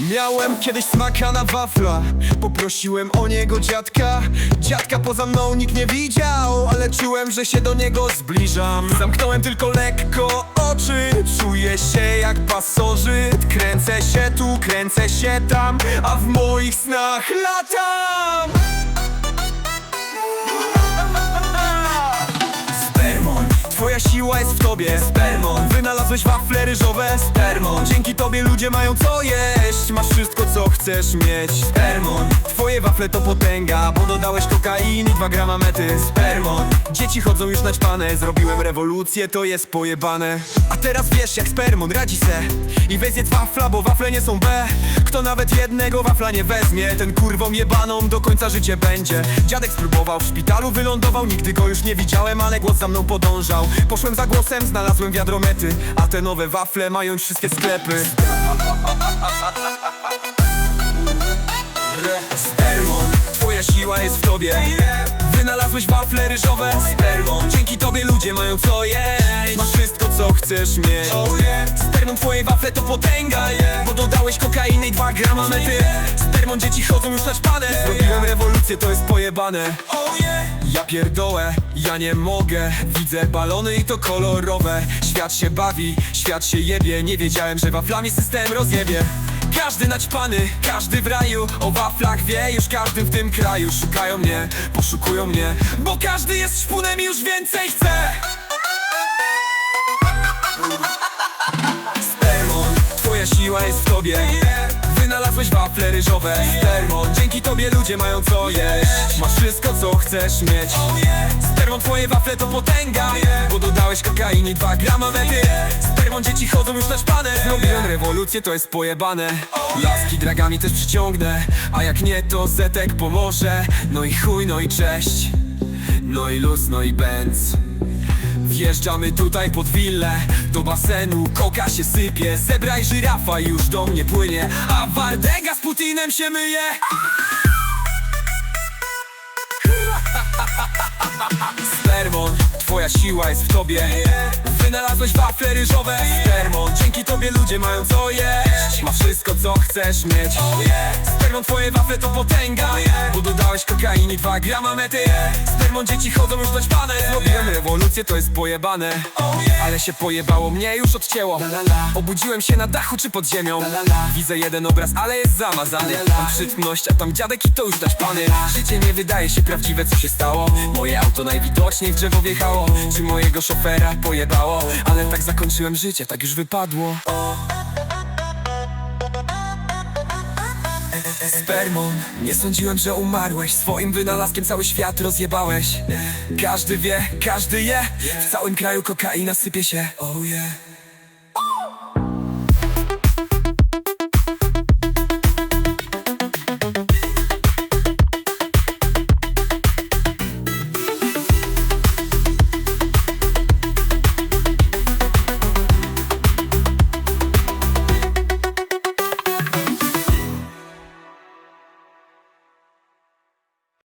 Miałem kiedyś smaka na wafla. Poprosiłem o niego dziadka. Dziadka poza mną nikt nie widział Ale czułem, że się do niego zbliżam. Zamknąłem tylko lekko oczy. Czuję się jak pasożyt. Kręcę się tu, kręcę się tam A w moich snach latam. Spermon, twoja siła jest w tobie. Spermon, wynalazłeś wafle ryżowe? Spermon, dzięki tobie ludzie mają co jeść. Masz wszystko co chcesz mieć. Spermon, twoje wafle to potęga Bo dodałeś kokainy, 2 grama mety. Spermon, dzieci chodzą już naćpane Zrobiłem rewolucję, to jest pojebane. A teraz wiesz jak Spermon radzi se. I weź zjedz wafla, bo wafle nie są B. Kto nawet jednego wafla nie weźmie Ten kurwą jebaną do końca życie będzie. Dziadek spróbował, w szpitalu wylądował Nigdy go już nie widziałem, ale głos za mną podążał. Poszłem za głosem, znalazłem wiadromety A te nowe wafle mają wszystkie sklepy. Spermon, twoja siła jest w tobie. Wynalazłeś wafle ryżowe. Spermon, dzięki tobie ludzie mają co jeść. Masz wszystko co chcesz mieć. Spermon, twoje wafle to potęga. Bo dodałeś kokainy i 2 grama mety Spermon, dzieci chodzą już na szpadę Zrobiłem rewolucję, to jest pojebane. Ja pierdolę, ja nie mogę. Widzę balony i to kolorowe. Świat się bawi, świat się jebie. Nie wiedziałem, że waflami system rozjebie. Każdy naćpany, każdy w raju. O waflach wie, już każdy w tym kraju. Szukają mnie, poszukują mnie Bo każdy jest szpunem i już więcej chce. Spermon, twoja siła jest w tobie Wynalazłeś wafle ryżowe. Spermon, dzięki tobie ludzie mają co jeść. Masz wszystko co chcesz mieć. Spermon, twoje wafle to potęga Bo dodałeś kokainy 2 grama mety Spermon, dzieci chodzą już na szpanę Zrobiłem rewolucję, to jest pojebane. Laski dragami też przyciągnę A jak nie to Zetek pomoże. No i chuj, no i cześć. No i luz, no i benz Wjeżdżamy tutaj pod willę. Do basenu koka się sypie. Zebraj żyrafa już do mnie płynie. A Wardega z Putinem się myje. Spermon, twoja siła jest w tobie. Wynalazłeś wafle ryżowe. Spermon, dzięki tobie ludzie mają co jeść. Ma wszystko co chcesz mieć. Spermon, twoje wafle to potęga. Bo dodałeś kokainy 2 grama mety Spermon, dzieci chodzą już doćpane Zrobiłem rewolucję, to jest pojebane. Ale się pojebało, mnie już odcięło. Obudziłem się na dachu czy pod ziemią. Widzę jeden obraz, ale jest zamazany. Mam przytmność, a tam dziadek i to już naćpany Życie nie wydaje się prawdziwe, co się stało. Moje auto najwidoczniej w drzewo wjechało. Czy mojego szofera pojebało? Ale tak zakończyłem życie, tak już wypadło Spermon, nie sądziłem, że umarłeś. Swoim wynalazkiem cały świat rozjebałeś. Każdy wie, każdy je. W całym kraju kokaina sypie się. Oh yeah